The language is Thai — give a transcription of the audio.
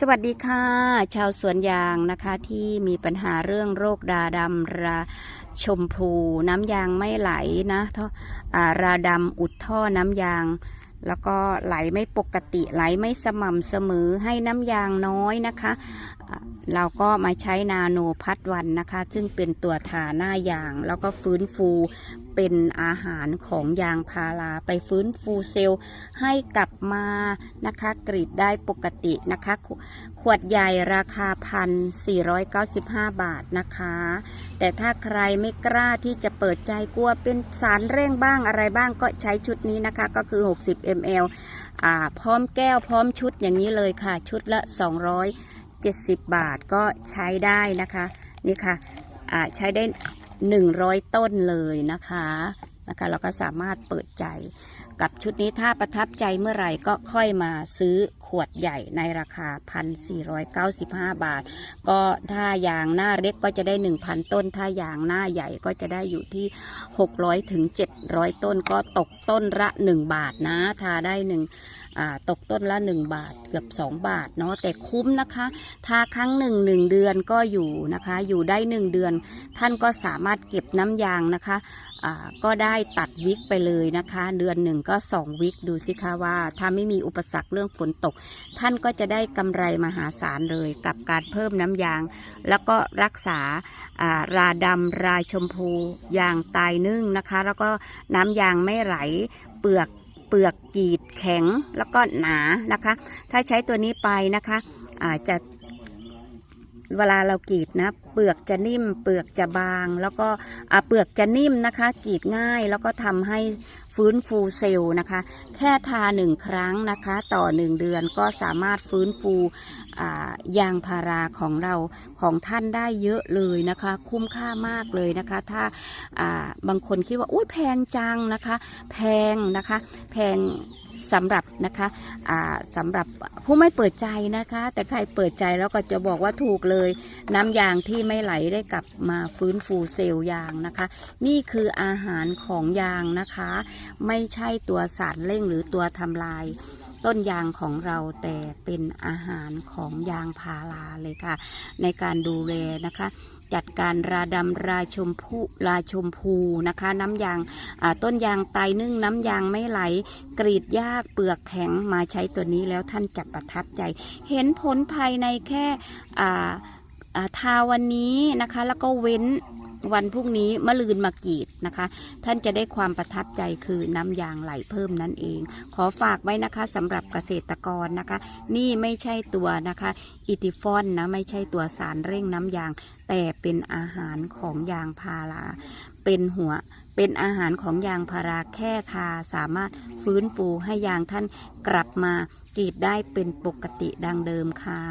สวัสดีค่ะ ชาวสวนยางนะคะที่มีปัญหาเรื่องโรคดาดำราชมพู น้ำยางไม่ไหลนะท่ออาราดำอุดท่อน้ำยาง แล้วก็ไหลไม่ปกติไหลไม่สม่ำเสมอให้น้ำยางน้อยนะคะ เราก็มาใช้นาโนพัดวันนะคะ ซึ่งเป็นตัวทาหน้ายาง แล้วก็ฟื้นฟูเป็นอาหารของยางพาราไปฟื้นฟูเซลล์ให้กลับมานะคะกรีดได้ปกตินะคะ ขวดใหญ่ราคาพัน495 บาทนะคะ แต่ถ้าใครไม่กล้าที่จะเปิดใจกลัวเป็นสารเร่งบ้างอะไรบ้างก็ใช้ชุดนี้นะคะก็คือ 60 ml อ่าพร้อมแก้วพร้อมชุดอย่างนี้เลยค่ะ ชุดละ 270 บาทก็ใช้ได้นะคะ นี่ค่ะอ่าใช้ได้ 100 ต้นเลยนะคะนะคะเราก็สามารถเปิดใจกับชุดนี้ถ้าประทับใจเมื่อไหร่ก็ค่อยมาซื้อขวดใหญ่ในราคา 1,495 บาท ก็ถ้ายางหน้าเล็กก็จะได้ 1,000 ต้น ถ้ายางหน้าใหญ่ก็จะได้อยู่ที่ 600ถึง700 ต้นก็ตกต้นละ 1 บาทนะทาได้หนึ่ง ตกต้นละ 1 บาทเกือบ 2 บาทเนาะแต่คุ้มนะคะ ทาครั้งหนึ่งหนึ่งเดือนก็อยู่นะคะ อยู่ได้ 1 เดือน ท่านก็สามารถเก็บน้ำยางนะคะก็ได้ตัดวิกไปเลยนะคะ เดือนหนึ่งก็สองวิกดูสิคะว่า ถ้าไม่มีอุปสรรคเรื่องฝนตก ท่านก็จะได้กำไรมหาศาลเลย กับการเพิ่มน้ำยาง แล้วก็รักษาอ่าราดำราชมพูยางตายนึ่งนะคะ แล้วก็น้ำยางไม่ไหลเปลือก เปลือกกรีดแข็งแล้วก็หนานะคะ ถ้าใช้ตัวนี้ไปนะคะอาจจะ เวลาเรากรีดนะ เปลือกจะนิ่ม เปลือกจะบาง แล้วก็เปลือกจะนิ่มนะคะกรีดง่ายแล้วก็ทำให้ฟื้นฟูเซลล์นะคะ แค่ทาหนึ่งครั้งนะคะ ต่อหนึ่งเดือนก็สามารถฟื้นฟูยางพาราของเราของท่านได้เยอะเลยนะคะ คุ้มค่ามากเลยนะคะ ถ้าาบางคนคิดว่าอุ้ยแพงจังนะคะ แพงนะคะ แพง สำหรับนะคะอ่าสำหรับผู้ไม่เปิดใจนะคะ แต่ใครเปิดใจแล้วก็จะบอกว่าถูกเลย น้ำยางที่ไม่ไหลได้กลับมาฟื้นฟูเซลล์ยางนะคะ นี่คืออาหารของยางนะคะ ไม่ใช่ตัวสารเร่งหรือตัวทำลาย ต้นยางของเราแต่เป็นอาหารของยางพาราเลยค่ะ ในการดูแลนะคะ จัดการราดำราชมพูราชมพูนะคะ น้ำยางต้นยางตายนึ่งน้ำยางไม่ไหล กรีดยากเปลือกแข็งมาใช้ตัวนี้แล้วท่านจะประทับใจ เห็นผลภายในแค่ทาวันนี้นะคะ แล้วก็เว้น วันพรุ่งนี้มะลืนมากรีดนะคะ ท่านจะได้ความประทับใจคือน้ำยางไหลเพิ่มนั่นเอง ขอฝากไว้นะคะสำหรับเกษตรกรนะคะ นี่ไม่ใช่ตัวนะคะอิติฟอนนะไม่ใช่ตัวสารเร่งน้ำยาง แต่เป็นอาหารของยางพาราเป็นหัวเป็นอาหารของยางพาราแค่ทาสามารถฟื้นฟูให้ยางท่านกลับมากรีดได้เป็นปกติดังเดิมค่ะ